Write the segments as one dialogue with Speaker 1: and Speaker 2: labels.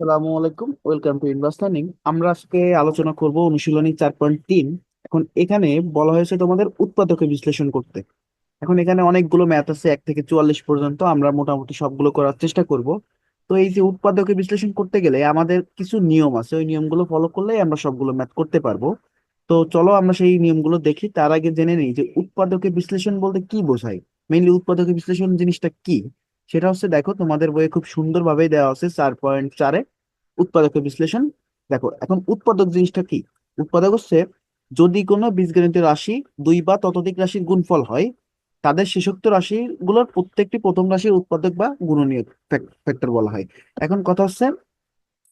Speaker 1: আসসালামু আলাইকুম, welcome to ইনভাস্ট learning আমরা আজকে আলোচনা করব অনুশীলনী চার পয়েন্ট তিন। এখন এখানে বলা হয়েছে তোমাদের উৎপাদকে বিশ্লেষণ করতে। এখন এখানে অনেকগুলো ম্যাথ আছে, এক থেকে চুয়াল্লিশ পর্যন্ত আমরা মোটামুটি সবগুলো করার চেষ্টা করব। তো এই যে উৎপাদকে বিশ্লেষণ করতে গেলে আমাদের কিছু নিয়ম আছে, ওই নিয়মগুলো ফলো করলেই আমরা সবগুলো ম্যাথ করতে পারব। তো চলো আমরা সেই নিয়মগুলো দেখি, তার আগে জেনে নিই যে উৎপাদকে বিশ্লেষণ বলতে কি বোঝায়? মেইনলি উৎপাদকে বিশ্লেষণ জিনিসটা কি? সেটা হচ্ছে দেখো তোমাদের বইয়ে খুব সুন্দরভাবে দেওয়া আছে চার পয়েন্ট চারে উৎপাদকের বিশ্লেষণ। দেখো, এখন উৎপাদক জিনিসটা কি? উৎপাদক হচ্ছে যদি কোনো বীজগণিত রাশি দুই বা ততোধিক রাশির গুণফল হয়, তাদের শেষোক্ত রাশিগুলোর প্রত্যেকটি প্রথম রাশির উৎপাদক বা গুণনীয় ফ্যাক্টর বলা হয়। এখন কথা হচ্ছে,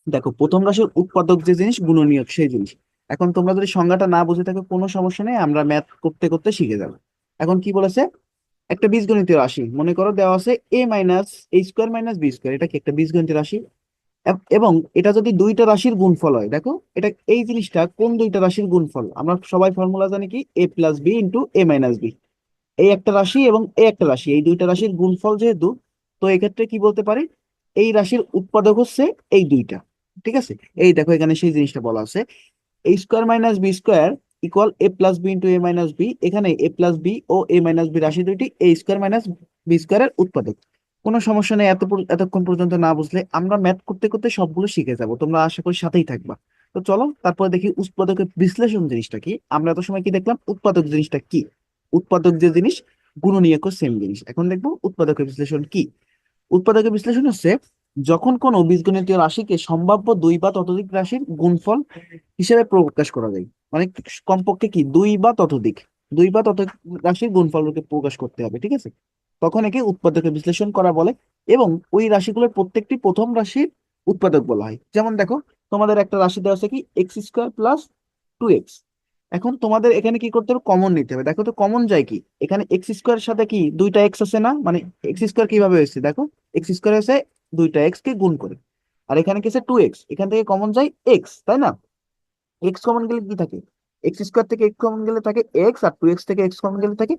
Speaker 1: দেখো প্রথম রাশির উৎপাদক যে জিনিস, গুণনীয়ক সেই জিনিস। এখন তোমরা যদি সংজ্ঞাটা না বুঝে থাকো, কোনো সমস্যা নেই, আমরা ম্যাথ করতে করতে শিখে যাব। এখন কি বলেছে? একটা বীজগণিতীয় রাশি, মনে করো দেওয়া আছে A minus A square minus B square এটা কি একটা বীজগণিতীয় রাশি? এবং এটা যদি দুইটা রাশির গুণফল হয়, দেখো, এটা এই জিনিসটা কোন দুইটা রাশির গুণফল? আমরা সবাই ফর্মুলা জানি কি? A plus B into A minus B এই একটা রাশি এবং এ একটা রাশি, এই দুইটা রাশির গুণফল যেহেতু, তো এক্ষেত্রে কি বলতে পারি? এই রাশির উৎপাদক হচ্ছে এই দুইটা, ঠিক আছে? এই দেখো এখানে সেই জিনিসটা বলা আছে। A square minus B square equal A plus B into A minus B এখানে এ প্লাস বি ও এ মাইনাস বি রাশি দুইটি এ স্কোয়ার মাইনাস বি স্কোয়ারের উৎপাদক। কোনো সমস্যা নেই এত এতক্ষণ পর্যন্ত না বুঝলে আমরা ম্যাথ করতে করতে সবগুলো শিখে যাব, তোমরা আশা করি সাথেই থাকবা। তো চলো, তারপরে দেখি উৎপাদকের বিশ্লেষণ জিনিসটা কি। আমরা এত সময় কি দেখলাম? উৎপাদক জিনিসটা কি? উৎপাদক যে জিনিস, গুণনীয়ক সেম জিনিস। এখন দেখব উৎপাদকের বিশ্লেষণ কি। উৎপাদকের বিশ্লেষণ হচ্ছে, যখন কোনো বীজগণিতীয় রাশিকে সম্ভাব্য দুই বা ততোধিক রাশির গুণফল হিসেবে প্রকাশ করা যায় মানে কমপক্ষে কি দুই বা ততোধিক, দুই বা ততোধিক রাশির গুণফলকে প্রকাশ করতে হবে, ঠিক আছে? তখন একে উৎপাদকের বিশ্লেষণ করা বলে এবং ওই রাশিগুলোর প্রত্যেকটি প্রথম রাশির উৎপাদক বলা হয়। যেমন দেখো, তোমাদের একটা রাশি দেওয়া আছে কি? X square plus two X এখন তোমাদের এখানে কি করতে হবে? কমন নিতে হবে। দেখো তো কমন যায় কি? এখানে এক্স স্কোয়ার সাথে কি দুইটা এক্স আছে না? মানে এক্স স্কোয়ার কীভাবে হয়েছে? দেখো এক্স স্কোয়ার হয়েছে দুইটা এক্স কে গুণ করে। আর এখানে কি আছে? টু এক্স এখান থেকে কমন যায় এক্স তাই না? এক্স কমন গেলে কি থাকে? এক্স স্কোয়ার থেকে এক্স কমন গেলে থাকে এক্স আর টু এক্স থেকে এক্স কমন গেলে থাকে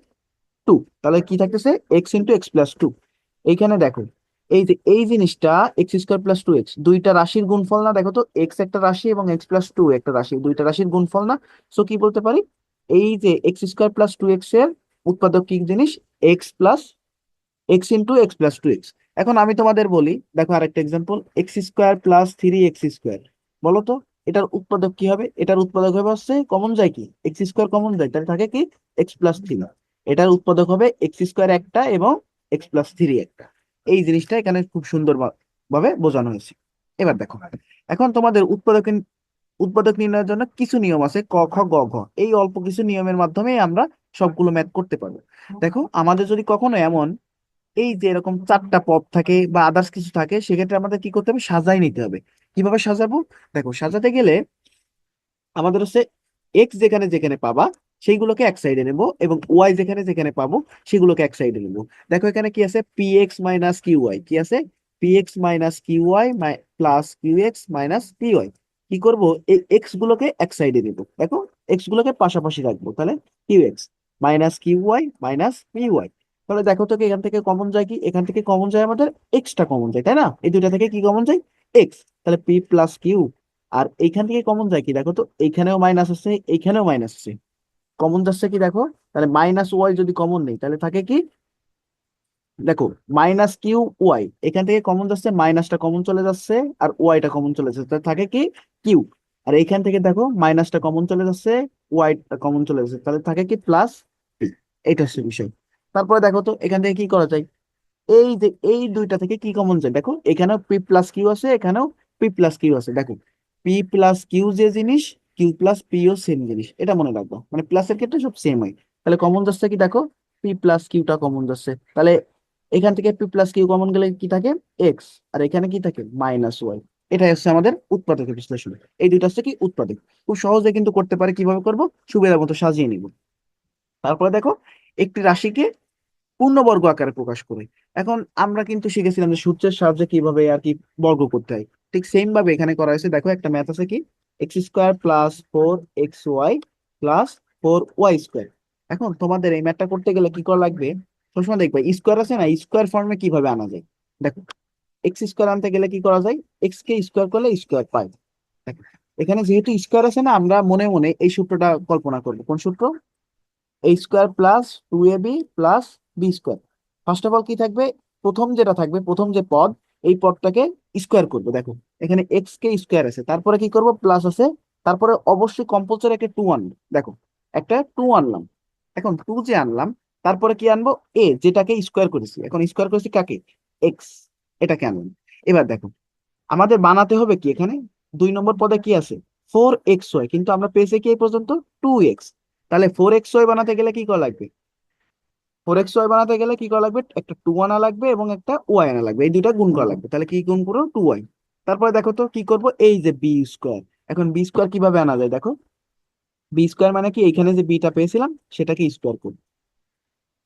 Speaker 1: টু তাহলে কি থাকতেছে? X into X plus two এইখানে দেখো, এই যে, এই জিনিসটা X square plus two X দুইটা রাশির গুণফল না? দেখো তো এক্স একটা রাশি এবং এক্স প্লাস টু একটা রাশি, দুইটা রাশির গুণফল না? সো কি বলতে পারি? এই যে এক্স স্কোয়ার প্লাস টু এক্সের উৎপাদক কি জিনিস? X plus X into X plus two X এখন আমি তোমাদের বলি, দেখো আরেকটা example X square plus three X square বলো তো? এটার উৎপাদক কি হবে? এটার উৎপাদক হবে হচ্ছে কমন যায় কি? এক্স স্কোয়ার কমন যায়, তাহলে থাকে কি? এক্স প্লাস থ্রি এটার উৎপাদক হবে এক্স স্কোয়ার একটা এবং এক্স প্লাস থ্রি একটা। এই জিনিসটা এখানে খুব সুন্দর ভাবে বোঝানো হয়েছে। এবার দেখো, এখন তোমাদের উৎপাদক উৎপাদক নির্ণয়ের জন্য কিছু নিয়ম আছে ক, খ, গ, ঘ। এই অল্প কিছু নিয়মের মাধ্যমে আমরা সবগুলো ম্যাথ করতে পারব। দেখো, আমাদের যদি কখনো এমন এই যে এরকম চারটা পদ থাকে বা আদার্স কিছু থাকে, সেক্ষেত্রে আমাদের কি করতে হবে? সাজাই নিতে হবে। কীভাবে সাজাবো? দেখো, সাজাতে গেলে আমাদের হচ্ছে এক্স যেখানে যেখানে পাবা, সেইগুলোকে এক সাইডে নেব এবং ওয়াই যেখানে যেখানে পাবো, সেগুলোকে এক সাইডে নেব। দেখো, এখানে কি আছে? P X minus Q Y কি আছে? P X minus Q Y plus Q X minus P Y কি করব? এই এক্স গুলোকে এক সাইডে নেব। দেখো এক্স গুলোকে পাশাপাশি রাখব। তাহলে Q X minus Q Y minus P Y তাহলে দেখো তো এখান থেকে কমন যায় কি? এখান থেকে কমন যায় আমাদের এক্সটা কমন যায়, তাই না? এই দুইটা থেকে কি কমন যায়? এক্স তাহলে পি প্লাস কিউ আর এইখান থেকে কমন যায় কি? দেখো তো, এইখানেও মাইনাস আছে এইখানেও মাইনাস আছে কমন যাচ্ছে কি দেখো? তাহলে মাইনাস ওয়াই যদি কমন নেই, তাহলে থাকে কি? দেখো মাইনাস কিউ ওয়াই এখান থেকে কমন যাচ্ছে মাইনাসটা কমন চলে যাচ্ছে, আর ওয়াইটা কমন চলে যাচ্ছে, তাহলে থাকে কি? কিউ আর এইখান থেকে দেখো মাইনাসটা কমন চলে যাচ্ছে ওয়াইটা কমন চলে যাচ্ছে, তাহলে থাকে কি? প্লাস এটা হচ্ছে বিষয়। তারপরে দেখো তো, এখান থেকে কি করা যায়? এই যে, এই দুইটা থেকে কি কমন যায়? দেখো, এখানেও পি প্লাস কিউ আছে, এখানেও পি প্লাস কিউ আছে। দেখো পি প্লাস কিউ যে জিনিস কিউ প্লাস পিও সেম জিনিস। এটা মনে রাখব। মানে প্লাসের ক্ষেত্রে সব সেম হয়। তাহলে কমন যাচ্ছে কি দেখো? পি প্লাস কিউটা কমন যাচ্ছে। তাহলে এখান থেকে পি প্লাস কিউ কমন গেলে কি থাকে? এক্স আর এখানে কি থাকে? মাইনাস ওয়াই এটাই হচ্ছে আমাদের উৎপাদকের বিশ্লেষণ। এই দুইটা হচ্ছে কি উৎপাদক। খুব সহজে কিন্তু করতে পারে। কীভাবে করব? সুবিধা মতো সাজিয়ে নিব। তারপরে দেখো, একটি রাশিকে পূর্ণবর্গ আকারে প্রকাশ করে। এখন আমরা কিন্তু শিখেছিলাম যে সূত্রের সাহায্যে কীভাবে আর কি বর্গ করতে হয়। ঠিক সেম ভাবে এখানে করা হয়েছে দেখো একটা ম্যাথ আছে কি? X square plus four X Y plus four Y square এখন তোমাদের এই ম্যাথটা করতে গেলে কি করা লাগবে? সবসময় দেখবে স্কোয়ার আছে না স্কোয়ার ফর্মে কীভাবে আনা যায়? দেখো এক্স স্কোয়ার আনতে গেলে কি করা যায়? এক্স কে স্কোয়ার করলে স্কোয়ার পাই। দেখো, এখানে যেহেতু স্কোয়ার আছে না আমরা মনে মনে এই সূত্রটা কল্পনা করব। কোন সূত্র? A square plus two A B plus B square first of all কি থাকবে? প্রথম যেটা থাকবে, প্রথম যে পদ, এই পদটাকে স্কোয়ার করব। দেখো, এখানে এক্স কে স্কোয়ার আছে। তারপরে কি করব? প্লাস আছে। তারপরে অবশ্যই কম্পালসারি একটা টু আনব। দেখো, একটা টু আনলাম। এখন টু যে আনলাম, তারপরে কি আনব? এ যেটাকে স্কোয়ার করেছি। এখন স্কোয়ার করেছি কাকে? এক্স এটাকে আনলাম। এবার দেখো, আমাদের বানাতে হবে কি এখানে? দুই নম্বর পদে কি আছে? ফোর এক্স ওয়াই কিন্তু আমরা পেয়েছি কি এই পর্যন্ত? টু এক্স তাহলে ফোর এক্স ওয়াই বানাতে গেলে কি করা লাগবে? ফোর এক্স ওয়াই বানাতে গেলে কি করা লাগবে? একটা টু আনা লাগবে এবং একটা ওয়াই আনা লাগবে। এই দুইটা গুণ করা লাগবে। তাহলে কি গুণ করব টু ওয়াই তারপরে দেখো তো কি করব? এই যে বি স্কোয়ার এখন বি স্কোয়ার কীভাবে আনা যায় দেখো? বি স্কোয়ার মানে কি? এখানে যে বিটা পেয়েছিলাম সেটাকে স্কোয়ার করব।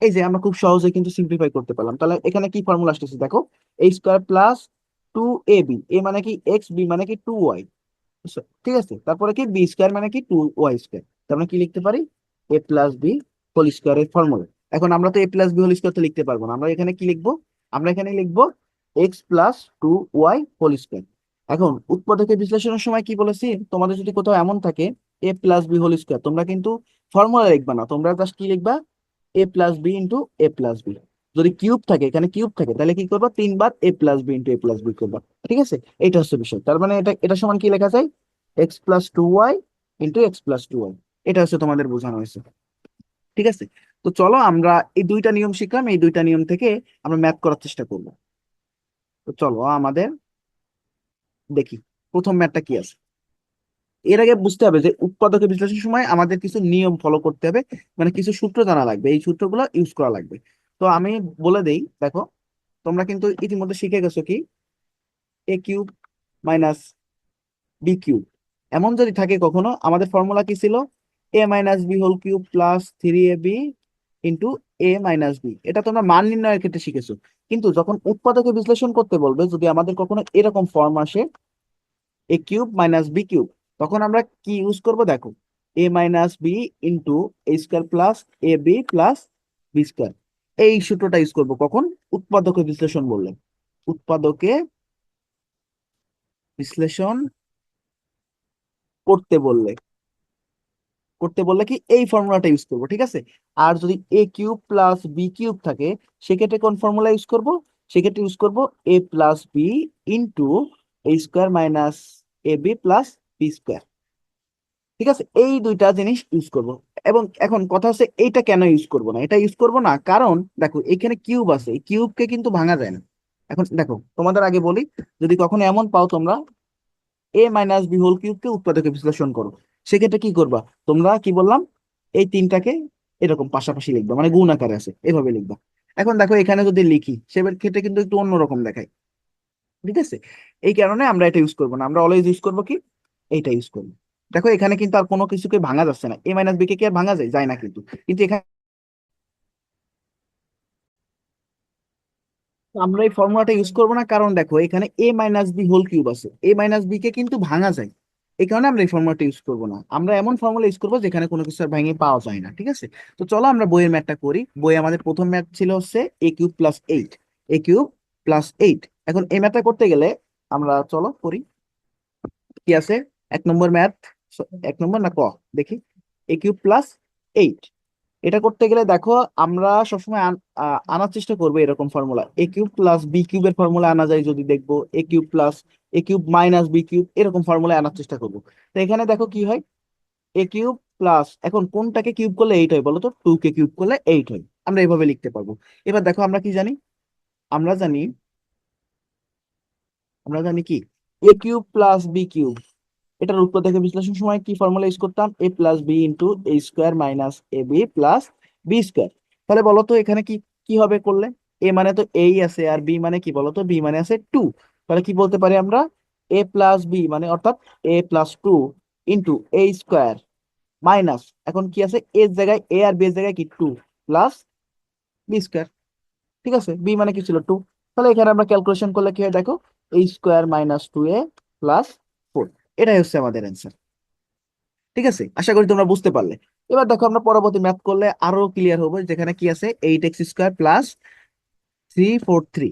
Speaker 1: এই যে আমরা খুব সহজে কিন্তু সিম্পলিফাই করতে পারলাম। তাহলে এখানে কি ফর্মুলা আসতেছে দেখো? A square plus two A B A মানে কি? এক্স বি মানে কি? টু ওয়াই ঠিক আছে? তারপরে কি? বি স্কোয়ার মানে কি? টু ওয়াই স্কোয়ার তার মানে কি লিখতে পারি? এ প্লাস বি হোল স্কোয়ারের ফর্মুলা এখন আমরা তো A plus B whole square তো লিখতে পারব না। আমরা এখানে কি লিখব? আমরা এখানে লিখব X plus two Y whole square এখন উৎপাদকের বিশ্লেষণের সময় কি বলেছি? তোমাদের যদি কোথাও এমন থাকে A plus B whole square তোমরা কিন্তু ফর্মুলা লিখবা না। তোমরা জাস্ট কি লিখবা? A plus B into A plus B যদি কিউব থাকে, এখানে কিউব থাকে, তাহলে কি করবা? তিনবার A plus B into A plus B করবা। ঠিক আছে? এটা হচ্ছে বিষয়। তার মানে এটা এটা সমান কি লেখা যায়? X plus two Y into X plus two Y এটা হচ্ছে তোমাদের বোঝানো হয়েছে। ঠিক আছে? তো চলো আমরা এই দুইটা নিয়ম শিখলাম, এই দুইটা নিয়ম থেকে আমরা ম্যাথ করার চেষ্টা করব। তো চলো আমাদের দেখি, প্রথম ম্যাথটা কি আছে? এর আগে বুঝতে হবে যে উৎপাদকের বিশ্লেষণের সময় আমাদের কিছু নিয়ম ফলো করতে হবে মানে কিছু সূত্র জানা লাগবে, এই সূত্রগুলো ইউজ করা লাগবে। তো আমি বলে দেই, দেখো, তোমরা কিন্তু ইতিমধ্যে শিখে গেছো কি? A cube minus B cube এমন যদি থাকে কখনো, আমাদের ফর্মুলা কি ছিল? A minus B whole cube plus three A B into A minus B এটা তোমরা মান নির্ণয়ের ক্ষেত্রে শিখেছো। কিন্তু যখন উৎপাদকে বিশ্লেষণ করতে বলবে, যদি আমাদের কখনো এরকম ফর্ম আসে A cube minus B cube তখন আমরা কি ইউজ করব? দেখো A minus B into A square plus A B plus B square এই সূত্রটা ইউজ করব কখন? উৎপাদকে বিশ্লেষণ বললে। উৎপাদকে বিশ্লেষণ করতে বললে। করতে বললে কি এই ফর্মুলাটা ইউজ করব, ঠিক আছে? আর যদি A cube plus B cube থাকে, সেক্ষেত্রে কোন ফর্মুলা ইউজ করব? সেক্ষেত্রে ইউজ করব A plus B into A square minus A B plus B square ঠিক আছে? এই দুইটা জিনিস ইউজ করব। এবং এখন কথা হচ্ছে, এইটা কেন ইউজ করব না? এটা ইউজ করব না কারণ, দেখো, এখানে কিউব আছে, এই কিউবকে কিন্তু ভাঙা যায় না। এখন দেখো, তোমাদের আগে বলি, যদি কখনো এমন পাও তোমরা এ মাইনাস বি হোল কিউবকে উৎপাদকে বিশ্লেষণ করো। সেক্ষেত্রে কি করবা? তোমরা কি বললাম? এই তিনটাকে এরকম পাশাপাশি লিখবা মানে গুণ আকারে আছে, এভাবে লিখবা। এখন দেখো এখানে যদি লিখি, সে ক্ষেত্রে কিন্তু একটু অন্যরকম দেখায়। ঠিক আছে? এই কারণে আমরা এটা ইউজ করব না। আমরা অলওয়েজ ইউজ করব কি? এইটা ইউজ করব। দেখো এখানে কিন্তু আর কোনো কিছুকে ভাঙা যাচ্ছে না। এ মাইনাস বি কে কি আর ভাঙা যায়? যায় না কিন্তু। কিন্তু এখানে আমরা এই ফর্মুলাটা ইউজ করব না। কারণ দেখো এখানে A minus B whole cube আছে। এ মাইনাস বি কে কিন্তু ভাঙা যায়। এই কারণে আমরা এই ফর্মুলাটা ইউজ করব না। আমরা এমন ফর্মুলা ইউজ করব যেখানে কোনো কিছু আর ভেঙে পাওয়া যায় না, ঠিক আছে? তো চলো আমরা বইয়ের ম্যাথটা করি। বই আমাদের প্রথম ম্যাথ ছিল হচ্ছে A cube plus eight A cube plus eight এখন এই ম্যাথটা করতে গেলে আমরা চলো করি। কি আছে? এক নম্বর ম্যাথ এক নম্বর না ক? দেখি। এ কিউব প্লাস এইট এটা করতে গেলে দেখো, আমরা সবসময় আনার চেষ্টা করব এরকম formula A cube plus B কিউবের ফর্মুলা আনা যায় যদি দেখব। A cube plus A cube minus B cube এরকম ফর্মুলা আনার চেষ্টা করব। তো এখানে দেখো কি হয়? এ কিউব প্লাস এখন কোনটাকে কিউব করলে এইট হয় বলো তো টু কে কিউব করলে এইট হয়। আমরা এইভাবে লিখতে পারব। এবার দেখো আমরা কি জানি? আমরা জানি আমরা জানি কি? A cube plus B cube এটার উত্তর দেখে বিশ্লেষণ সময় কি ফর্মুলা ইউজ করতাম? A plus B into A square minus A B plus B square তাহলে বলো তো এখানে কি কি হবে করলে? এ মানে তো এই আছে আর বি মানে কি বলো তো বি মানে আছে টু তাহলে কি বলতে পারি আমরা? এ প্লাস বি মানে অর্থাৎ A plus two into A square minus এখন কি আছে? এর জায়গায় এ আর বি এর জায়গায় কি? টু প্লাস বি স্কোয়ার ঠিক আছে? বি মানে কি ছিল? টু তাহলে এখানে আমরা ক্যালকুলেশন করলে কি হয়? দেখো A square minus two A plus four এটাই হচ্ছে আমাদের অ্যান্সার ঠিক আছে? আশা করি তোমরা বুঝতে পারলে। এবার দেখো, আমরা পরবর্তী ম্যাথ করলে আরও ক্লিয়ার হবে, যেখানে কি আছে? Eight X square plus three four three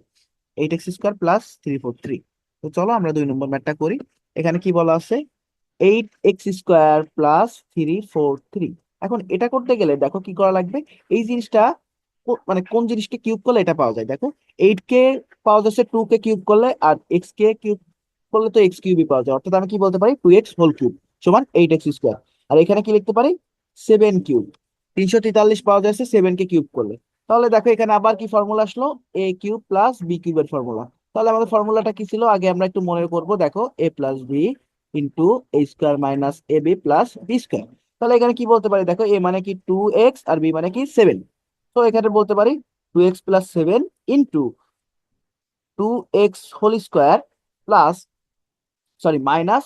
Speaker 1: eight X square plus three four three তো চলো আমরা দুই নম্বর ম্যাথটা করি। এখানে কি বলা আছে? Eight X square plus three four three এখন এটা করতে গেলে দেখো কি করা লাগবে? এই জিনিসটা মানে কোন জিনিসকে কিউব করলে এটা পাওয়া যায়? দেখো এইট কে পাওয়া যাচ্ছে টু কে কিউব করলে আর এক্স কে কিউব করলে তো এক্স কিউবই পাওয়া যায়। অর্থাৎ আমি কি বলতে পারি? টু এক্স হোল কিউব সমান এইট এক্স স্কোয়ার আর এখানে কি লিখতে পারি? সেভেন কিউব তিনশো তেতাল্লিশ পাওয়া যাচ্ছে সেভেন কে কিউব করলে। তাহলে দেখো এখানে আবার কি ফর্মুলা আসলো? এ কিউব প্লাস বি কিউবের ফর্মুলা তাহলে আমাদের ফর্মুলাটা কি ছিল? আগে আমরা একটু মনে করব, দেখো A plus B into A square minus A B plus B square তাহলে এখানে কি বলতে পারি? দেখো এ মানে কি টু এক্স আর বি মানে কি সেভেন তো এখানে বলতে পারি two X plus seven into two X whole square plus sorry minus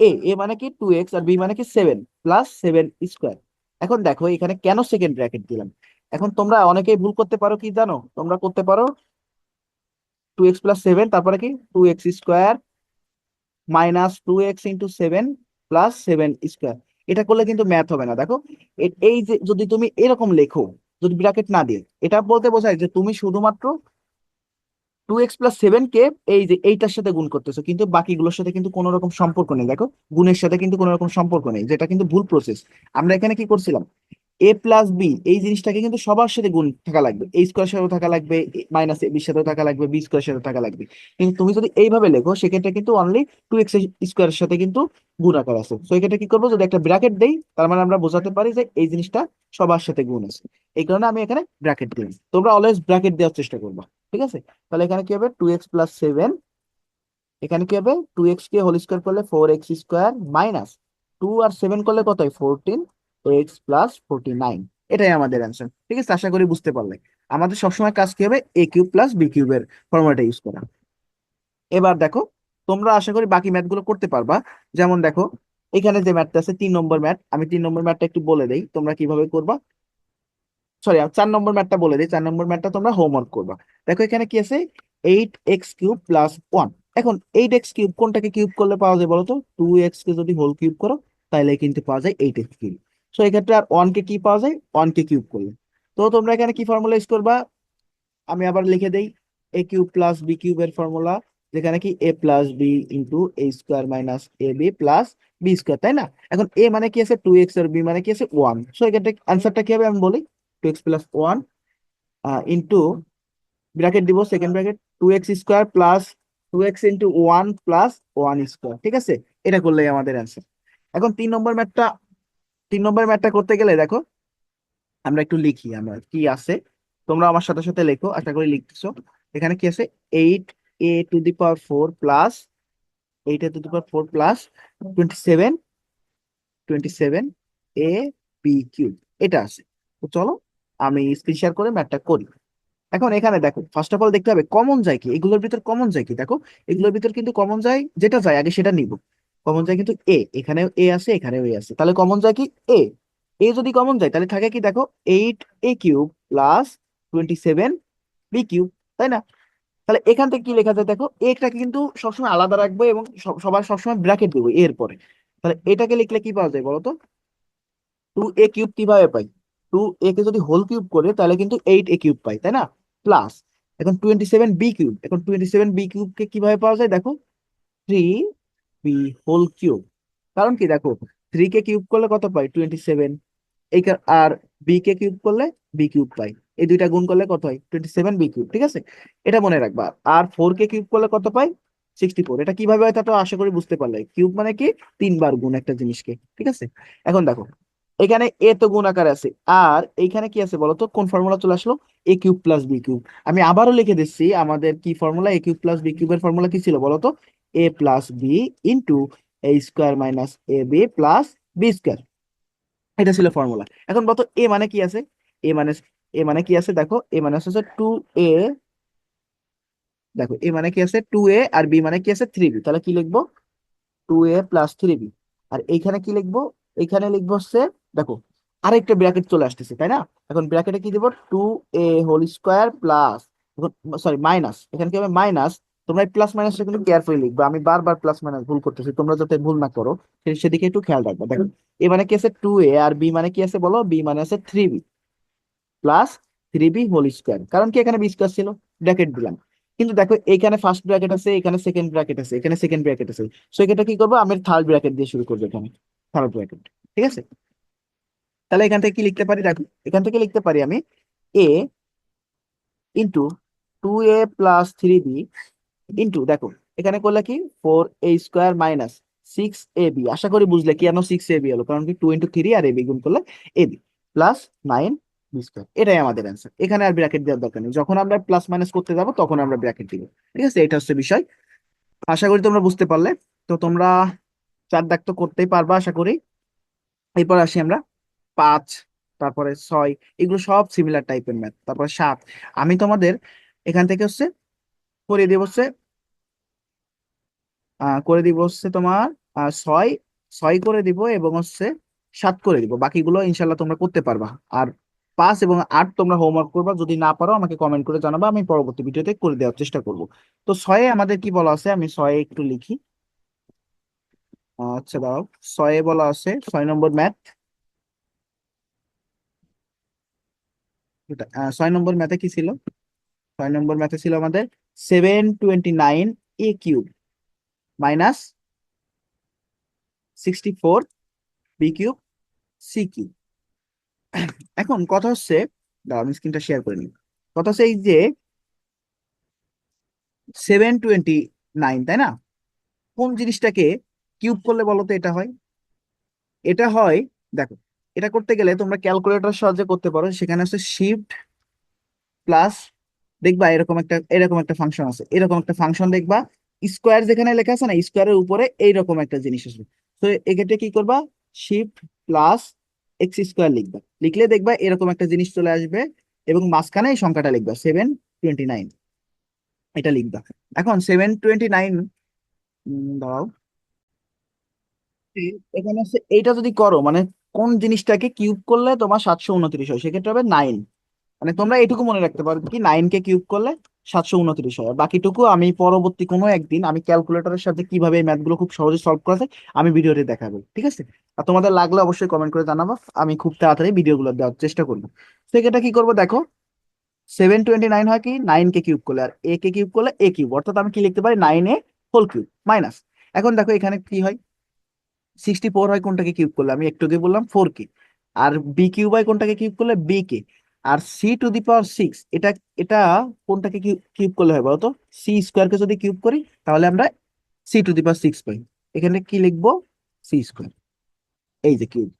Speaker 1: A A মানে কি টু এক্স আর বি মানে কি সেভেন প্লাস সেভেন স্কোয়ার এখন দেখো, এখানে কেন সেকেন্ড ব্র্যাকেট দিলাম? এখন তোমরা অনেকেই ভুল করতে পারো কি জানো? তোমরা করতে পারো টু এক্স প্লাস সেভেন তারপরে কি? Two X square minus two X into seven plus seven square এটা করলে কিন্তু ম্যাথ হবে না। দেখো এই যে যদি তুমি এরকম লেখো, যদি ব্র্যাকেট না দিয়ে, এটা বলতে বোঝায় যে তুমি শুধুমাত্র টু এক্স প্লাস সেভেন কে এই যে এইটার সাথে গুণ করতেছো, কিন্তু বাকিগুলোর সাথে কিন্তু কোনো রকম সম্পর্ক নেই। দেখো, গুণের সাথে কিন্তু কোনো রকম সম্পর্ক নেই, যেটা কিন্তু ভুল প্রসেস আমরা এখানে কি করছিলাম? এ প্লাস বি এই জিনিসটাকে কিন্তু সবার সাথে গুণ থাকা লাগবে। এই স্কোয়ার সাথেও থাকা লাগবে মাইনাস এ বির সাথেও থাকা লাগবে বি স্কোয়ার সাথে থাকা লাগবে। কিন্তু তুমি যদি এইভাবে লেখো, সেক্ষেত্রে কিন্তু অনলি টু এক্স স্কোয়ারের সাথে কিন্তু গুণ আকার আছে। তো এক্ষেত্রে কি করব? যদি একটা ব্র্যাকেট দেই, তার মানে আমরা বোঝাতে পারি যে এই জিনিসটা সবার সাথে গুণ আছে। এই কারণে আমি এখানে ব্র্যাকেট দিই। তোমরা অলওয়েজ ব্র্যাকেট দেওয়ার চেষ্টা করবা, ঠিক আছে? তাহলে এখানে কি হবে? টু এক্স প্লাস সেভেন এখানে কি হবে? টু এক্স কে হোল স্কোয়ার করলে four X square minus two আর সেভেন করলে কত হয়? Fourteen X plus forty nine এটাই আমাদের অ্যান্সার ঠিক আছে? আশা করি বুঝতে পারলে। আমাদের সবসময় কাজ কি হবে? এ কিউব প্লাস বি কিউবের ফর্মুলাটা ইউজ করা। এবার দেখো, তোমরা আশা করি বাকি ম্যাথগুলো করতে পারবা। যেমন দেখো, এখানে যে ম্যাথটা আছে, তিন নম্বর ম্যাথ আমি তিন নম্বর ম্যাথটা একটু বলে দেই, তোমরা কীভাবে করবা? সরি চার নম্বর ম্যাথটা বলে দিই। চার নম্বর ম্যাথটা তোমরা হোমওয়ার্ক করবা। দেখো, এখানে কি আছে? Eight X cube plus one এখন এইট এক্স কিউব কোনটাকে কিউব করলে পাওয়া যায় বলো তো? টু এক্স কে যদি হোল কিউব করো তাহলে কিন্তু পাওয়া যায় এইট এক্স কিউব সো এক্ষেত্রে আর ওয়ান কে কি পাওয়া যায়? ওয়ান কে কিউব করলে। তো তোমরা এখানে কি ফর্মুলা ইউজ করবা? আমি আবার লিখে দেই এ কিউব প্লাস বি কিউবের ফর্মুলা যেখানে কি A plus B into A square minus A B plus B square তাই না? এখন এ মানে কি আছে? টু এক্স আর বি মানে কি আছে? ওয়ান সো এক্ষেত্রে অ্যান্সারটা কি হবে আমি বলি? Two X plus one into bracket দিব second bracket two X square plus two X into one plus one square ঠিক আছে? এটা করলেই আমাদের অ্যান্সার এখন তিন নম্বর ম্যাথটা তিন নম্বর ম্যাথটা করতে গেলে দেখো, আমরা একটু লিখি, আমরা কি আছে, তোমরা আমার সাথে সাথে লেখো, আশা করি লিখতেছো। এখানে কি আছে? Eight A to the power four plus eight A to the power four plus twenty seven twenty seven A B cube এটা আছে। তো চলো, আমি স্ক্রিন শেয়ার করে ম্যাথটা করি। এখন এখানে দেখো ফার্স্ট অফ অল দেখতে হবে কমন যায় কি? এগুলোর ভিতর কমন যায় কি? দেখো, এগুলোর ভিতর কিন্তু কমন যায়, যেটা যায়, আগে সেটা নিব। কমন যায় কিন্তু এ এখানেও এ আছে, এখানেও এ আছে। তাহলে কমন যায় কি? এ এ যদি কমন যায়, তাহলে থাকে কি দেখো? Eight A cube plus twenty seven B cube তাই না? তাহলে এখান থেকে কি লেখা যায় দেখো? এটাকে কিন্তু সবসময় আলাদা রাখব এবং সব- সবার সবসময় ব্র্যাকেট দেবো এর পরে তাহলে এটাকে লিখলে কি পাওয়া যায় বলতো? টু এ কিউব কীভাবে পাই? টু এ কে যদি হোল কিউব করে, তাহলে কিন্তু এইট এ কিউব পাই, তাই না? প্লাস এখন টোয়েন্টি সেভেন বি কিউব এখন টোয়েন্টি সেভেন বি কিউব কে কীভাবে পাওয়া যায় দেখো? থ্রি বি হোল কিউব কারণ কি? দেখো থ্রি কে কিউব করলে কত পাই? টোয়েন্টি সেভেন এই আর বি কে কিউব করলে বি কিউব পাই। এই দুইটা গুণ করলে কত হয়? টোয়েন্টি সেভেন বি কিউব ঠিক আছে? এটা মনে রাখবা। আর ফোর কে কিউব করলে কত পাই? সিক্সটি ফোর এটা কীভাবে হয় তা তো আশা করি বুঝতে পারলে। কিউব মানে কি? তিনবার গুণ একটা জিনিসকে, ঠিক আছে? এখন দেখো, এখানে এ তো গুণ আকারে আছে। আর এইখানে কি আছে বলতো? কোন ফর্মুলা চলে আসলো? A cube plus B cube আমি আবারও লিখে দিচ্ছি, আমাদের কি formula A cube plus B কিউবের ফর্মুলা কি ছিল বলতো? A plus B into A square minus A B plus B square এটা ছিল ফর্মুলা এখন বলতো এ মানে কি আছে? এ মানে এ মানে কি আছে? দেখো এ মানে হচ্ছে টু দেখো এ মানে কি আছে? টু এ আর বি মানে কি আছে? থ্রি বি তাহলে কি লিখব? Two A plus three B আর এইখানে কি লিখব? এইখানে লিখব হচ্ছে, দেখো, আরেকটা ব্র্যাকেট চলে আসতেছে, তাই না? এখন ব্র্যাকেটে কি দেবো? Two A whole square plus sorry minus এখানে কি হবে? মাইনাস তোমরা প্লাস মাইনাসটা কিন্তু কেয়ারফুলি লিখবে। আমি বারবার প্লাস মাইনাস ভুল করতেছি, তোমরা যাতে ভুল না করো সেদিকে একটু খেয়াল রাখবে। দেখো এ মানে কি আছে? টু এ আর বি মানে কি আছে বলো? বি মানে আছে three B plus three B whole square কারণ কি এখানে বি স্কোয়ার ছিল? ব্র্যাকেট দিলাম। কিন্তু দেখো, এখানে ফার্স্ট ব্র্যাকেট আছে, এখানে সেকেন্ড ব্র্যাকেট আছে, এখানে সেকেন্ড ব্র্যাকেট আছে। সো এটা কি করব? আমি থার্ড ব্র্যাকেট দিয়ে শুরু করব এখানে থার্ড ব্র্যাকেট ঠিক আছে? তাহলে এখান থেকে কি লিখতে পারি? দেখো, এখান থেকে লিখতে পারি আমি A into two A plus three B into দেখো, এখানে করলে কি? Four A square minus six A B আশা করি বুঝলে কেন সিক্স এ বি হলো কারণ কি টু ইন্টু থ্রি আর এ বি গুণ করলে A B plus nine B square এটাই আমাদের অ্যান্সার এখানে আর ব্র্যাকেট দেওয়ার দরকার নেই। যখন আমরা প্লাস মাইনাস করতে যাব, তখন আমরা ব্র্যাকেট দিব। ঠিক আছে? এটা হচ্ছে বিষয়। আশা করি তোমরা বুঝতে পারলে। তো তোমরা চার দাগ তো করতেই পারবা, আশা করি। এরপর আসি আমরা পাঁচ, তারপরে ছয়, এগুলো সব সিমিলার টাইপের ম্যাথ তারপরে সাত। আমি তোমাদের এখান থেকে হচ্ছে করিয়ে দিব হচ্ছে করে দিব হচ্ছে তোমার ছয় ছয় করে দিব এবং হচ্ছে সাত করে দিব। বাকিগুলো ইনশাল্লাহ তোমরা করতে পারবা। আর পাঁচ এবং আট তোমরা হোমওয়ার্ক করবা। যদি না পারো আমাকে কমেন্ট করে জানাবা, আমি পরবর্তী ভিডিওতে করে দেওয়ার চেষ্টা করব। তো ছয়ে আমাদের কি বলা আছে? আমি ছয়ে একটু লিখি। আচ্ছা দাঁড়াও। ছয়ে বলা আছে, ছয় নম্বর ম্যাথ ছয় নম্বর ম্যাথে কি ছিল? ছয় নম্বর ম্যাথে ছিল আমাদের seven twenty nine A cube minus sixty four B cube C এখন কথা হচ্ছে, দাঁড়াও, আমি স্ক্রিনটা শেয়ার করে নিই। কথা হচ্ছে এই যে সেভেন টোয়েন্টি নাইন তাই না? কোন জিনিসটাকে কিউব করলে বলো তো এটা হয়? এটা হয়, দেখো, এটা করতে গেলে তোমরা ক্যালকুলেটর সাহায্যে করতে পারো, সেখানে হচ্ছে শিফট প্লাস দেখবা এরকম একটা এরকম একটা ফাংশন আছে। এরকম একটা ফাংশন দেখবা স্কোয়ার যেখানে লেখা আছে না স্কোয়ারের উপরে এইরকম একটা জিনিস আসবে। তো এক্ষেত্রে কি করবা? শিফট প্লাস এক্স স্কোয়ার লিখবা। লিখলে দেখবা এরকম একটা জিনিস চলে আসবে এবং মাঝখানে এই সংখ্যাটা লিখবা সেভেন টোয়েন্টি নাইন এটা লিখবা। এখন সেভেন টোয়েন্টি নাইন দাঁড়াও। এখানে হচ্ছে এইটা যদি করো মানে কোন জিনিসটাকে কিউব করলে তোমার সাতশো উনত্রিশ হয়, সেক্ষেত্রে হবে নাইন মানে তোমরা এটুকু মনে রাখতে পারো কি নাইন কে কিউব করলে? সাতশো উনত্রিশ হয় বাকিটুকু আমি পরবর্তী কোনো একদিন আমি ক্যালকুলেটরের সাথে কীভাবে এই ম্যাথগুলো খুব সহজে সলভ করা যায়, আমি ভিডিওতে দেখাবো, ঠিক আছে? আর তোমাদের লাগলে অবশ্যই কমেন্ট করে জানাব, আমি খুব তাড়াতাড়ি ভিডিওগুলো দেওয়ার চেষ্টা করব। সেক্ষেত্রে কি করব দেখো সেভেন টোয়েন্টি নাইন হয় কি নাইন কে কিউব করলে, আর এ কে কিউব করলে এ কিউব অর্থাৎ আমি কি লিখতে পারি nine A whole cube minus এখন দেখো এখানে কি হয় সিক্সটি ফোর হয় কোনটাকে কিউব করলে, আমি একটু আগে বললাম ফোর কে, আর বি কিউব হয় কোনটাকে কিউব করলে বি কে। আর C to the power six এটা এটা কোনটাকে কিউব করলে হয় বলতো? সি স্কোয়ারকে যদি কিউব করি, তাহলে আমরা C to the power six পাই। এখানে কি লিখব? সি স্কোয়ার এই যে কিউব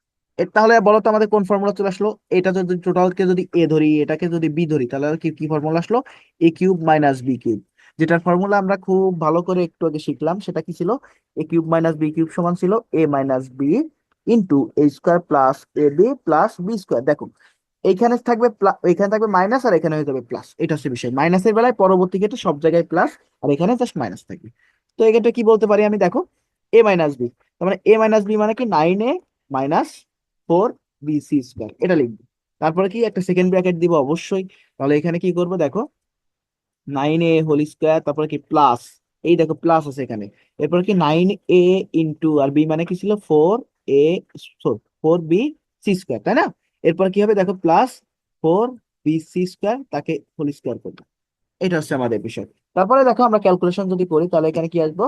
Speaker 1: তাহলে বলো তো আমাদের কোন ফর্মুলা চলে আসলো? এটা যদি টোটালকে যদি এ ধরি, এটাকে যদি বি ধরি, তাহলে কি কি ফর্মুলা আসলো? A cube minus B cube যেটার ফর্মুলা আমরা খুব ভালো করে একটু আগে শিখলাম, সেটা কি ছিল? A cube minus B cube সমান ছিল A minus B into A square plus A B plus B square দেখো এইখানে থাকবে এখানে থাকবে মাইনাস আর এখানে হয়ে যাবে প্লাস এটা হচ্ছে বিষয়। মাইনাসের বেলায় পরবর্তী ক্ষেত্রে সব জায়গায় প্লাস আর এখানে জাস্ট মাইনাস থাকবে। তো এক্ষেত্রে কি বলতে পারি আমি? দেখো এ মাইনাস বি তার মানে এ মাইনাস বি মানে কি? Nine A minus four B C square এটা লিখব। তারপরে কি? একটা সেকেন্ড ব্র্যাকেট দিব অবশ্যই। তাহলে এখানে কি করব? দেখো নাইন এ হোল স্কোয়ার তারপরে কি? প্লাস এই দেখো প্লাস আছে এখানে। এরপর কি? নাইন এ ইন্টু আর বি মানে কি ছিল? Four A four B C square তাই না? এরপর কি হবে? দেখো plus four B C square তাকে হোল স্কোয়ার করব। এটা হচ্ছে আমাদের বিষয়। তারপরে দেখো, আমরা ক্যালকুলেশন যদি করি, তাহলে এখানে কি আসব?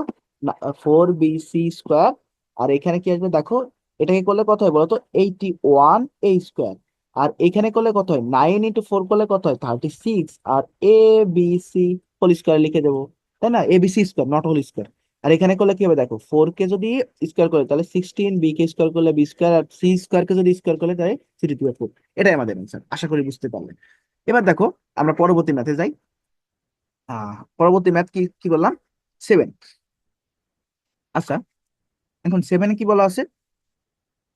Speaker 1: ফোর বি সি স্কোয়ার আর এখানে কি আসবে? দেখো, এটাকে করলে কত হয় বলতো? এইটি ওয়ান এ স্কোয়ার আর এখানে করলে কত হয়? নাইন ইন্টু ফোর করলে কত হয়? Thirty six R A B C whole square লিখে দেবো। তাই না? A B C square not whole square আর এখানে করলে কি হবে দেখো ফোর কে যদি স্কোয়ার করে, তাহলে সিক্সটিন বি কে স্কোয়ার করলে বি স্কোয়ার আর সি স্কোয়ার কে যদি স্কোয়ার করলে তাহলে সি টু ফোর এটাই আমাদের অ্যান্সার আশা করি বুঝতে পারলেন এবার দেখো, আমরা পরবর্তী ম্যাথে যাই। পরবর্তী ম্যাথ কি কি বললাম? সেভেন আচ্ছা এখন সেভেনে কি বলা আছে?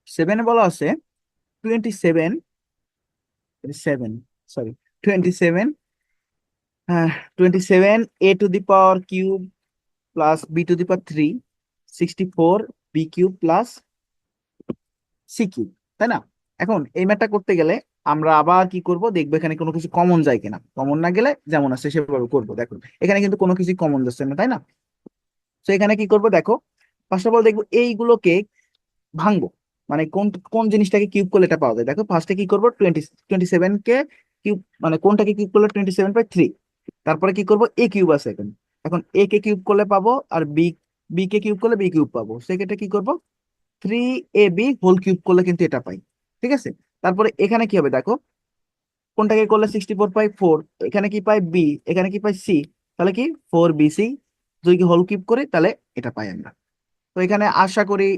Speaker 1: সেভেনে বলা আছে twenty seven seven sorry twenty seven হ্যাঁ twenty seven A to the power cube plus B to the power three sixty four B cube plus C cube তাই না? এখন এই ম্যাথটা করতে গেলে আমরা আবার কি করব? দেখব এখানে কোনো কিছু কমন যায় কিনা। কমন না গেলে যেমন আছে সেভাবে করব। দেখো এখানে কিন্তু কোনো কিছু কমন যাচ্ছে না, তাই না? তো এখানে কি করব? দেখো ফার্স্ট অফ অল দেখব এইগুলোকে ভাঙবো। মানে কোন কোন জিনিসটাকে কিউব করলে এটা পাওয়া যায়? দেখো ফার্স্টে কি করব? টোয়েন্টি টোয়েন্টি সেভেন কে কিউব মানে কোনটাকে কিউব করলে টোয়েন্টি সেভেন বাই থ্রি তারপরে কি করব? এ কিউব আছে এখন। এখন এ কে কিউব করলে পাবো আর বি বি কে কিউব করলে বি কিউব পাবো। সেক্ষেত্রে কি করব? Three A B whole cube করলে কিন্তু এটা পাই। ঠিক আছে? তারপরে এখানে কি হবে দেখো? কোনটাকে করলে সিক্সটি ফোর পাই ফোর এখানে কি পাই বি এখানে কি পাই সি তাহলে কি? ফোর বি সি যদি কি হোল কিউব করি তাহলে এটা পাই আমরা। তো এখানে আশা করি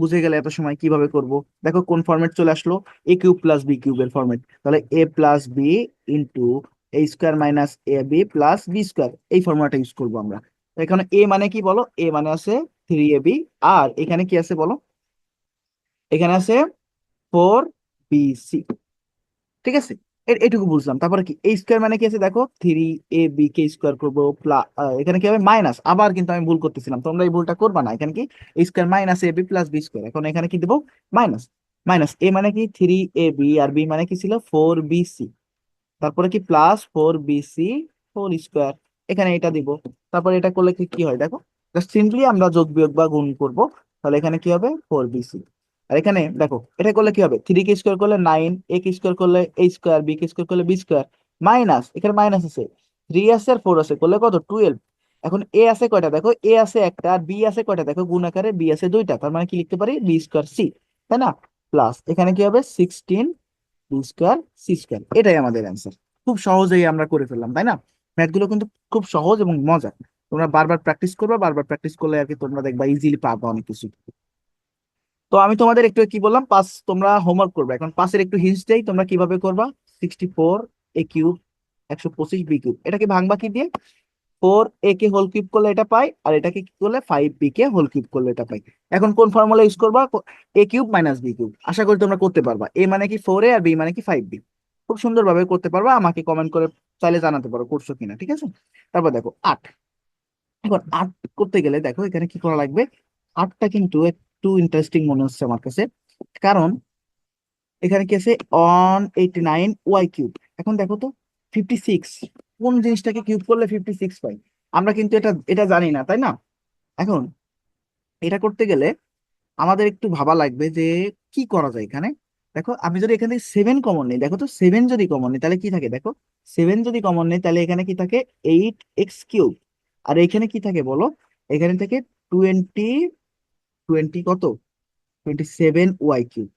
Speaker 1: বুঝে গেলে এত সময় কীভাবে করব? দেখো কোন ফরম্যাট চলে আসলো? এ কিউব প্লাস বি কিউবের ফরম্যাট তাহলে A plus B into A square minus A B plus B square এই ফর্মুলাটা ইউজ করব আমরা। এখানে এ মানে কি বলো? এ মানে আছে থ্রি এ বি আর এখানে কি আছে বলো? এখানে আছে ফোর বি সি ঠিক আছে? এটুকু বুঝলাম। তারপরে কি? এই স্কোয়ার মানে কি আছে? দেখো থ্রি এ বি কে স্কোয়ার করব প্লাস এখানে কি হবে? মাইনাস আবার কিন্তু আমি ভুল করতেছিলাম। তোমরা এই ভুলটা করবা না। এখানে কি? Square minus A B plus B square এখন এখানে কি দেবো? মাইনাস মাইনাস এ মানে কি? থ্রি এ বি আর বি মানে কি ছিল? ফোর বি সি তারপরে কি plus four B C whole square এখানে এটা দিব। তারপরে এটা করলে কি হয় দেখো? সিম্পলি আমরা যোগ বিয়োগ বা গুণ করব। তাহলে এখানে কি হবে? ফোর বিসি আর এখানে দেখো, এটা করলে কি হবে? থ্রি কে স্কোয়ার করলে নাইন এ কে স্কোয়ার করলে এ স্কোয়ার বি কে স্কোয়ার করলে বি স্কোয়ার মাইনাস এখানে মাইনাস আছে। থ্রি আছে আর ফোর আছে, করলে কত? টুয়েলভ এখন এ আছে কয়টা? দেখো এ আছে একটা, আর বি আছে কয়টা? দেখো, গুণ আকারে বি আছে দুইটা, তার মানে কি লিখতে পারি? বি স্কোয়ার সি তাই না? প্লাস এখানে কি হবে? সিক্সটিন এটাই আমাদের অ্যান্সার খুব সহজেই আমরা করে ফেললাম, তাই না? ম্যাথগুলো কিন্তু খুব সহজ এবং মজা। তোমরা বারবার প্র্যাকটিস করবে, বারবার প্র্যাকটিস করলে আর কি তোমরা দেখবা ইজিলি পাবা অনেক কিছু। তো আমি তোমাদের একটু কি বললাম? পাস তোমরা হোমওয়ার্ক করবে। এখন পাসের একটু হিন্টস দেই, তোমরা কীভাবে করবা? সিক্সটি ফোর এ কিউব একশো পঁচিশ বি কিউব এটাকে ভাঙবা কি দিয়ে? ফোর এ কে হোল কিউব করলে এটা পাই, আর এটাকে কি করলে ফাইভ বি কে হোল কিউব করলে এটা পাই। এখন কোন ফর্মুলা ইউজ করবা? A cube minus B cube আশা করি তোমরা করতে পারবা। এ মানে কি ফোর এ আর বি মানে কি ফাইভ বি খুব সুন্দরভাবে করতে পারবা। আমাকে কমেন্ট করে চাইলে জানাতে পারো করছ কিনা, ঠিক আছে? তারপর দেখো, আট। এখন আট করতে গেলে দেখো এখানে কি করা লাগবে? আটটা কিন্তু একটু ইন্টারেস্টিং মনে হচ্ছে আমার কাছে। কারণ এখানে কি আছে? On eighty nine Y cube এখন দেখো তো ফিফটি সিক্স কোন জিনিসটাকে কিউব করলে ফিফটি সিক্স পাই? আমরা কিন্তু এটা এটা জানি না, তাই না? এখন, এটা করতে গেলে আমাদের একটু ভাবা লাগবে যে কি করা যায় এখানে? দেখো, আমি যদি এখানে সেভেন কমন নেই, দেখো তো সেভেন যদি কমন নেই, তাহলে কি থাকে? দেখো সেভেন যদি কমন নেই, তাহলে এখানে কি থাকে? এইট এক্স কিউব আর এখানে কি থাকে বলো? এখানে থেকে টোয়েন্টি টোয়েন্টি কত? টোয়েন্টি সেভেন ওয়াই কিউব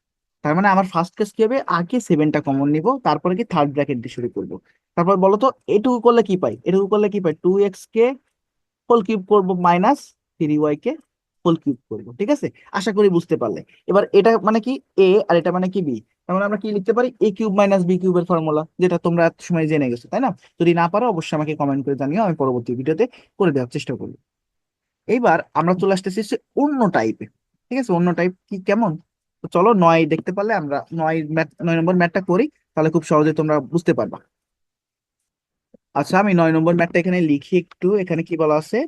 Speaker 1: তার মানে আমার ফার্স্ট কেস কি হবে? আগে সেভেনটা কমন নিব, তারপরে কি থার্ড ব্র্যাকেট দিয়ে শুরু করব। তারপর বলো তো এটুকু করলে কি পাই? এটুকু করলে কি পাই? টু এক্স কে হোল কিউব করব মাইনাস থ্রি ওয়াই কে হোল কিউব করব, ঠিক আছে? আশা করি বুঝতে পারলে। এবার এটা মানে কি? এ আর এটা মানে কি বি তার মানে আমরা কি লিখতে পারি? এ কিউব মাইনাস বি কিউবের ফর্মুলা যেটা তোমরা এত সময় জেনে গেছো, তাই না? যদি না পারো, অবশ্যই আমাকে কমেন্ট করে জানিও, আমি পরবর্তী ভিডিওতে করে দেওয়ার চেষ্টা করব। এইবার আমরা চলে আসতেছি অন্য টাইপে ঠিক আছে? অন্য টাইপ কি? কেমন? চলো নয় দেখতে পারলে আমরা নয় নয় নম্বর ম্যাথটা করি তাহলে খুব সহজে তোমরা বুঝতে পারবা। আচ্ছা আমি নয় নম্বর ম্যাথটা এখানে লিখি একটু এখানে কি বলা আছে?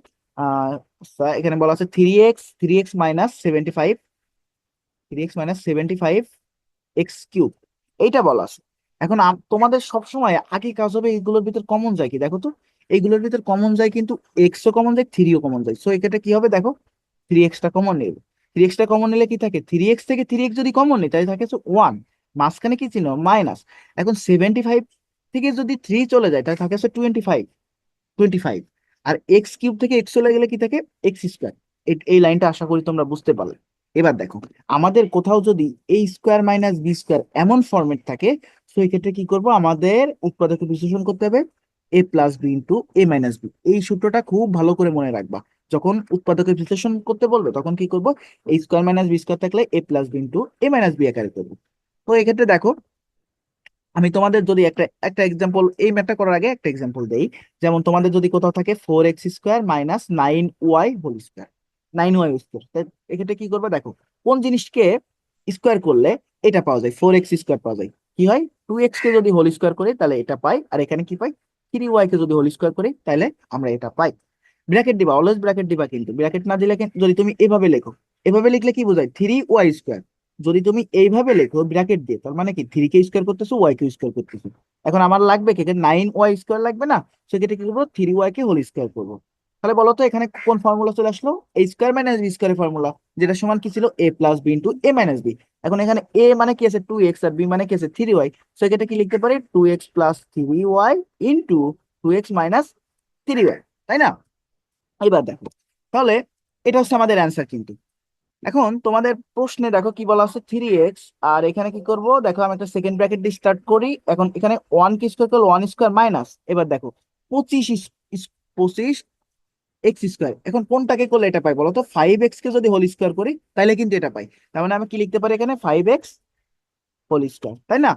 Speaker 1: আচ্ছা, এখানে বলা আছে three X three X minus seventy five three X minus seventy five X cube এইটা বলা আছে। এখন তোমাদের সবসময় আগে কাজ হবে এইগুলোর ভিতর কমন যায় কি? দেখো তো এইগুলোর ভিতর কমন যায় কিন্তু এক্সও কমন যায় থ্রিও কমন যায়। সো এক্ষেত্রে কি হবে? দেখো থ্রি এক্সটা কমন নেবে। থ্রি এক্সটা কমন নিলে কি থাকে? থ্রি এক্স থেকে থ্রি এক্স যদি কমন নেই, তাহলে থাকে ওয়ান মাঝখানে কি ছিল মাইনাস এখন সেভেন্টি ফাইভ থেকে যদি থ্রি চলে যায়, তাহলে থাকে টোয়েন্টি ফাইভ টোয়েন্টি ফাইভ আর এক্স কিউব থেকে এক্স চলে গেলে কি থাকে? এক্স স্কোয়ার এই লাইনটা আশা করি তোমরা বুঝতে পারলে। এবার দেখো, আমাদের কোথাও যদি A square minus B square এমন ফরম্যাট থাকে, তো এই ক্ষেত্রে কি করব? আমাদের উৎপাদক বিশ্লেষণ করতে হবে A plus B into A minus B এই সূত্রটা খুব ভালো করে মনে রাখবা। যখন উৎপাদকের বিশ্লেষণ করতে বলবে, তখন কি করব? A square minus B square থাকলে A plus B into A minus B আকারে করব। তো এক্ষেত্রে দেখো, আমি তোমাদের যদি একটা একটা এক্সাম্পল এই ম্যাথটা করার আগে একটা এক্সাম্পল দেই। যেমন তোমাদের যদি কোথাও থাকে four X square minus nine Y whole square nine Y square এক্ষেত্রে কি করবে দেখো, কোন জিনিসকে স্কোয়ার করলে এটা পাওয়া যায় ফোর এক্স স্কোয়ার পাওয়া যায়। কি হয়? টু এক্স কে যদি হোল স্কোয়ার করি, তাহলে এটা পাই। আর এখানে কি পাই? থ্রি ওয়াই কে যদি হোল স্কোয়ার করি, তাহলে আমরা এটা পাই। ব্র্যাকেট দিবা অলওয়েজ ব্র্যাকেট দিবা কিন্তু। ব্র্যাকেট না দিলে যদি তুমি এভাবে লেখো, এভাবে লিখলে কি বোঝায়? থ্রি ওয়াই স্কোয়ার যদি তুমি এইভাবে লেখো ব্র্যাকেট দিয়ে, তার মানে কি? থ্রি কে স্কোয়ার করতেছো ওয়াই কে স্কোয়ার করতেছো। এখন আমার লাগবে কি? নাইন ওয়াই স্কোয়ার লাগবে না? সেক্ষেত্রে কি করব? থ্রি ওয়াই কে হোল স্কোয়ার করব। তাহলে বলো তো, এখানে কোন ফর্মুলা চলে আসলো? এ স্কোয়ার মাইনাস বি স্কোয়ারের ফর্মুলা যেটা সমান কি ছিল? A plus b into a minus b এখন এখানে এ মানে কি আছে? টু এক্স আর বি মানে কি আছে? থ্রি ওয়াই সেক্ষেত্রে কি লিখতে পারি? Two x plus three y into two x minus three y তাই না? এবার দেখো, তাহলে এটা হচ্ছে আমাদের অ্যান্সার কিন্তু। এখন তোমাদের প্রশ্নে দেখো কি বলা আছে থ্রি এক্স আর এখানে কি করব? দেখো আমি একটা সেকেন্ড ব্র্যাকেট দিয়ে স্টার্ট করি। এখন এখানে ওয়ান কি স্কোয়ার করলে? ওয়ান স্কোয়ার মাইনাস এবার দেখো, পঁচিশ পঁচিশ এক্স স্কোয়ার এখন কোনটাকে করলে এটা পাই বলো তো ফাইভ এক্স কে যদি হোল স্কোয়ার করি তাহলে কিন্তু এটা পাই। তার মানে আমি কি লিখতে পারি এখানে? ফাইভ এক্স হোল স্কোয়ার তাই না?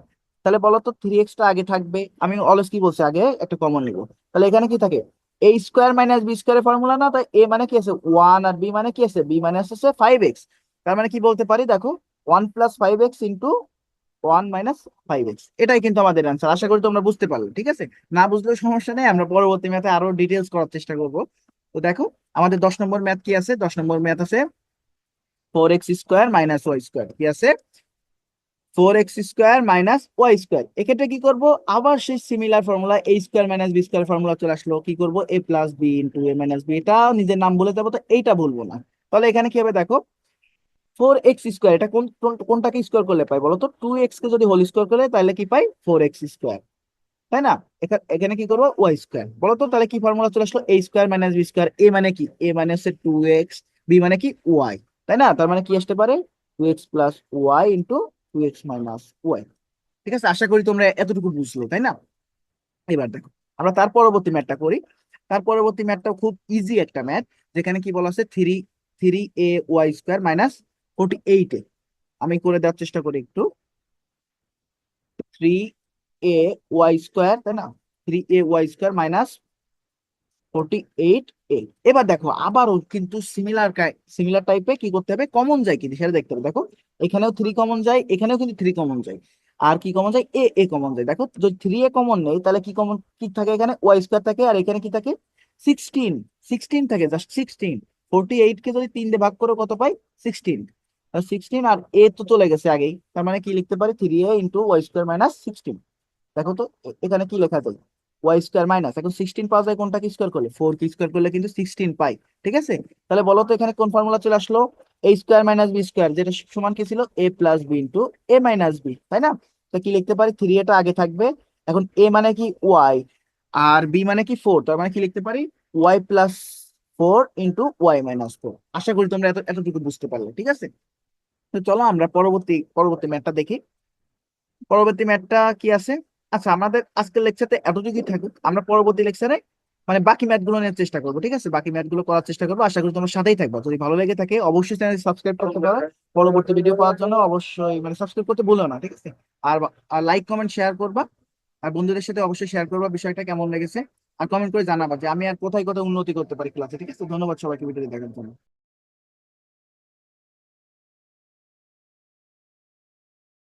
Speaker 1: তাহলে বলো তো থ্রি এক্সটা আগে থাকবে। আমি অলওয়েজ কি বলছি? আগে একটা কমন নিব তাহলে এখানে কি থাকে? এ স্কোয়ার মাইনাস বি স্কোয়ারের ফর্মুলা না, তাই এ মানে কি আছে? ওয়ান আর বি মানে কি আছে? বি মানে আছে ফাইভ এক্স তার মানে কি বলতে পারি? দেখো one plus five x into one minus five x এটাই কিন্তু আমাদের অ্যান্সার আশা করি তোমরা বুঝতে পারলে, ঠিক আছে? না বুঝলেও সমস্যা নেই, আমরা পরবর্তী ম্যাথে আরও ডিটেলস করার চেষ্টা করব। তো দেখো, আমাদের দশ নম্বর ম্যাথ কি আছে? দশ নম্বর ম্যাথ আছে four x square minus y square কি আছে? Four x square minus y square. এক্ষেত্রে কি করব? আবার সেই similar formula a square minus b square formula চলে আসলো। কি করব? A plus b into a minus b এটা নিজের নাম বলে দেবো তো, এইটা বলব না। তাহলে এখানে কি হবে দেখো? ফোর এক্স স্কোয়ার, এটা কোন, কোন- কোনটাকে স্কোয়ার করলে পাই বলো তো? টু এক্স কে যদি হোল স্কোয়ার করে, তাহলে কি পাই? Four x square. তাই না? এখানে কি করব? Y square. বলো তো, তাহলে কি ফর্মুলা চলে আসলো? A square minus b square a মানে কি? এ মানে হচ্ছে টু এক্স বি মানে কি? ওয়াই। তাই না? তার মানে কি আসতে পারে? Two x plus y into x minus y ঠিক আছে? আশা করি তোমরা এতটুকু বুঝলো, তাই না? এবার দেখো, আমরা তার পরবর্তী ম্যাথটা করি। তার পরবর্তী ম্যাথটা খুব ইজি একটা ম্যাথ, যেখানে কি বলা আছে? Three three a y square minus forty eight a আমি করে দেওয়ার চেষ্টা করি একটু। থ্রি এ ওয়াই স্কোয়ার তাই না? Three a y square minus forty eight a এবার দেখো, আবারও কিন্তু সিমিলার সিমিলার টাইপে কি করতে হবে? কমন যায় কিন্তু, সেটা দেখতে হবে। দেখো, এখানেও থ্রি কমন যায়, এখানেও কিন্তু থ্রি কমন যায়। আর কি কমন যায়? এ এ কমন যায়। দেখো, যদি থ্রি এ কমন নেই, তাহলে কি কমন কি থাকে এখানে? ওয়াই স্কোয়ার থাকে, আর এখানে কি থাকে? সিক্সটিন সিক্সটিন থাকে জাস্ট সিক্সটিন ফোর্টি এইট কে যদি তিন দিয়ে ভাগ করো, কত পাই? সিক্সটিন সিক্সটিন আর এ তো চলে গেছে আগেই। তার মানে কি লিখতে পারি? Three a into y square minus sixteen দেখো তো এখানে কি লেখা যায়? ওয়াই স্কোয়ার মাইনাস এখন সিক্সটিন পাওয়া যায় কোনটা কি স্কোয়ার করলে? ফোর কি স্কোয়ার করলে কিন্তু সিক্সটিন পাই, ঠিক আছে? তাহলে বলো তো এখানে কোন ফর্মুলা চলে আসলো? A square minus b square যেটা সমান কি ছিল? A plus b into a minus b তাই না? তো কি লিখতে পারি? থ্রি এটা আগে থাকবে। এখন এ মানে কি? ওয়াই আর বি মানে কি? ফোর তার মানে কি লিখতে পারি? Y plus four into y minus four আশা করি তোমরা এত এতটুকু বুঝতে পারলে, ঠিক আছে? তো চলো আমরা পরবর্তী পরবর্তী ম্যাথটা দেখি। পরবর্তী ম্যাথটা কি আছে? আচ্ছা আমাদের আজকের লেকচারতে এতটুকুই থাকুক। আমরা পরবর্তী লেকচারে মানে বাকি ম্যাথগুলো নেওয়ার চেষ্টা করব, ঠিক আছে? বাকি ম্যাথগুলো করার চেষ্টা করব। আশা করি তোমার সাথেই থাকব। যদি ভালো লেগে থাকে, অবশ্যই চ্যানেল সাবস্ক্রাইব করতে পারো। পরবর্তী ভিডিও পাওয়ার জন্য অবশ্যই মানে সাবস্ক্রাইব করতে ভুলো না, ঠিক আছে? আর আর লাইক কমেন্ট শেয়ার করবা। আর বন্ধুদের সাথে অবশ্যই শেয়ার করবা, বিষয়টা কেমন লেগেছে। আর কমেন্ট করে জানাবা যে আমি আর কোথায় কোথায় উন্নতি করতে পারি ক্লাসে ঠিক আছে? ধন্যবাদ সবাইকে ভিডিও দেখার জন্য।